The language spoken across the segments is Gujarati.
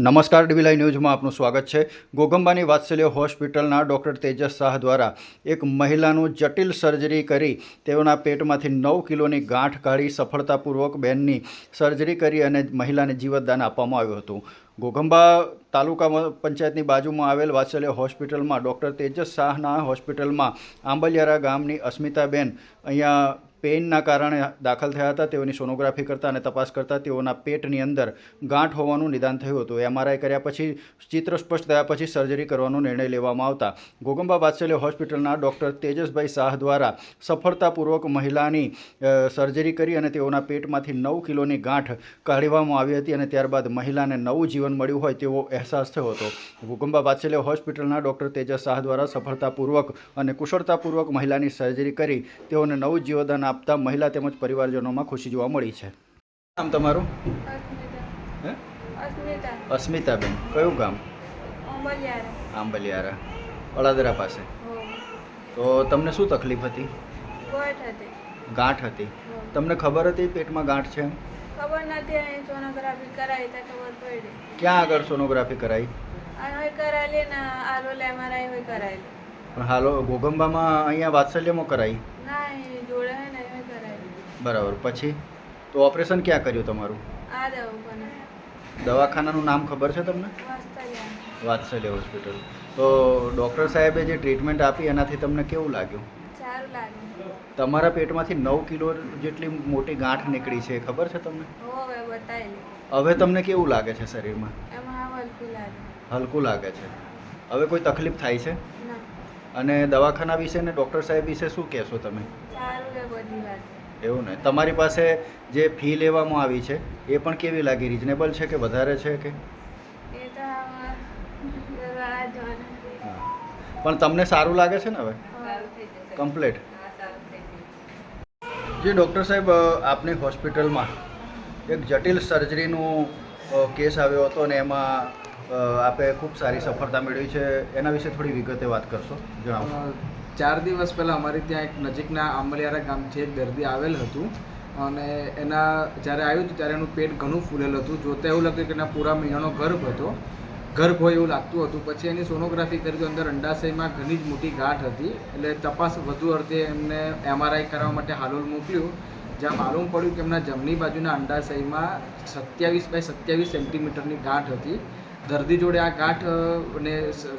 નમસ્કાર ડીબીલાઈ ન્યૂઝમાં આપનું સ્વાગત છે. ગોગંબાની વાત્સલ્ય હોસ્પિટલના ડૉક્ટર તેજસ શાહ દ્વારા એક મહિલાનું જટિલ સર્જરી કરી તેઓના પેટમાંથી નવ કિલોની ગાંઠ કાઢી સફળતાપૂર્વક બેનની સર્જરી કરી અને મહિલાને જીવતદાન આપવામાં આવ્યું હતું. ગોગંબા તાલુકા પંચાયતની બાજુમાં આવેલ વાત્સલ્ય હોસ્પિટલમાં ડૉક્ટર તેજસ શાહના હોસ્પિટલમાં આંબલિયારા ગામની અસ્મિતાબેન અહીંયા પેઇનના કારણે દાખલ થયા હતા. તેઓની સોનોગ્રાફી કરતા અને તપાસ કરતા તેઓના પેટની અંદર ગાંઠ હોવાનું નિદાન થયું હતું. એમઆરઆઈ કર્યા પછી, ચિત્ર સ્પષ્ટ થયા પછી સર્જરી કરવાનો નિર્ણય લેવામાં આવતા. ગોગંબા વાત્સલ્ય હોસ્પિટલના ડૉક્ટર તેજસભાઈ શાહ દ્વારા સફળતાપૂર્વક મહિલાની સર્જરી કરી અને તેઓના પેટમાંથી નવ કિલોની ગાંઠ કાઢવામાં આવી હતી અને ત્યારબાદ મહિલાને નવું જીવન મળ્યું હોય તેવો અહેસાસ થયો હતો. ગોગંબા વાત્સલ્ય હોસ્પિટલના ડૉક્ટર તેજસ શાહ દ્વારા સફળતાપૂર્વક અને કુશળતાપૂર્વક મહિલાની સર્જરી કરી તેઓને નવું જીવદાન આપતા મહિલા તેમજ પરિવારજનોમાં ખુશી જોવા મળી છે. નામ તમારું? હે? અસ્મિતાબેન. કયું ગામ? આંબલિયારા. અળાદરા પાસે. તો તમને શું તકલીફ હતી? ગાંઠ હતી. તમને ખબર હતી પેટમાં ગાંઠ છે ખબર નથી અહીં સોનોગ્રાફી કરાવી તો ખબર પડી ક્યાં આગળ સોનોગ્રાફી કરાવી કરાયેલી. ને આરોલ એમઆરઆઈ હોય કરાયેલી પણ હાલો ઘોગંબામાં અહીંયા વાત્સલ્યમાં કરાવી ના એ જોડે હે ને હોય કરાયેલી બરાબર. પછી? તો ઓપરેશન ક્યાં કર્યું તમારું? આ દવાખાનાનું નામ ખબર છે તમને? વાત્સલ્ય. હોસ્પિટલ. તો ડૉક્ટર સાહેબે જે ટ્રીટમેન્ટ આપી એનાથી તમને કેવું લાગ્યું? સારું લાગે તમારા પેટમાંથી નવ કિલો જેટલી મોટી ગાંઠ નીકળી છે ખબર છે તમને? હવે તમને કેવું લાગે છે શરીરમાં? હલકું લાગે. છે. હવે કોઈ તકલીફ થાય છે? અને દવાખાના વિશે ને ડૉક્ટર સાહેબ વિશે શું કહેશો તમે? સારું બધી વાત. એવું ને તમારી પાસે જે ફી લેવામાં આવી છે એ પણ કેવી લાગી? રિઝનેબલ છે કે વધારે છે કે. પણ તમને સારું લાગે છે ને હવે? કમ્પ્લેટ જે ડૉક્ટર સાહેબ આપની હોસ્પિટલમાં એક જટિલ સર્જરીનું કેસ આવ્યો હતો અને એમાં આપે ખૂબ સારી સફળતા મેળવી છે. એના વિશે થોડી વિગતે વાત કરશો? જણાવો ચાર દિવસ પહેલાં અમારી ત્યાં એક નજીકના આંબલિયારા ગામથી એક દર્દી આવેલ હતું. અને એના જ્યારે આવ્યું હતું ત્યારે એનું પેટ ઘણું ફૂલેલું હતું. જોતાં એવું લાગ્યું કે એના પૂરા મહિનાનો ગર્ભ હતો. ગર્ભ હોય એવું લાગતું હતું. પછી એની સોનોગ્રાફી કરી અંદર અંડાશયમાં ઘણી જ મોટી ગાંઠ હતી. એટલે તપાસ વધુ અર્થે એમને એમઆરઆઈ કરવા માટે હાલોલ મોકલ્યું. જ્યાં માલુમ પડ્યું કે એમના જમણી બાજુના અંડાશયમાં સત્યાવીસ બાય સત્યાવીસ સેન્ટીમીટરની ગાંઠ હતી. દર્દી જોડે આ ગાંઠ ને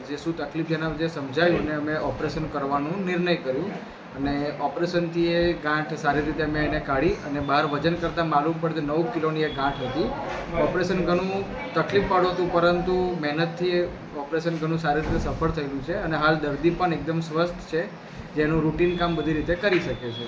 જે શું તકલીફ છે એના જે સમજાયું ને અમે ઓપરેશન કરવાનું નિર્ણય કર્યું. અને ઓપરેશનથી એ ગાંઠ સારી રીતે મેં એને કાઢી અને બહાર વજન કરતાં માલુમ પડતું નવ કિલોની એ ગાંઠ હતી. ઓપરેશન ઘણું તકલીફ પાડું હતું, પરંતુ મહેનતથી ઓપરેશન ઘણું સારી રીતે સફળ થયેલું છે અને હાલ દર્દી પણ એકદમ સ્વસ્થ છે, જેનું રૂટીન કામ બધી રીતે કરી શકે છે.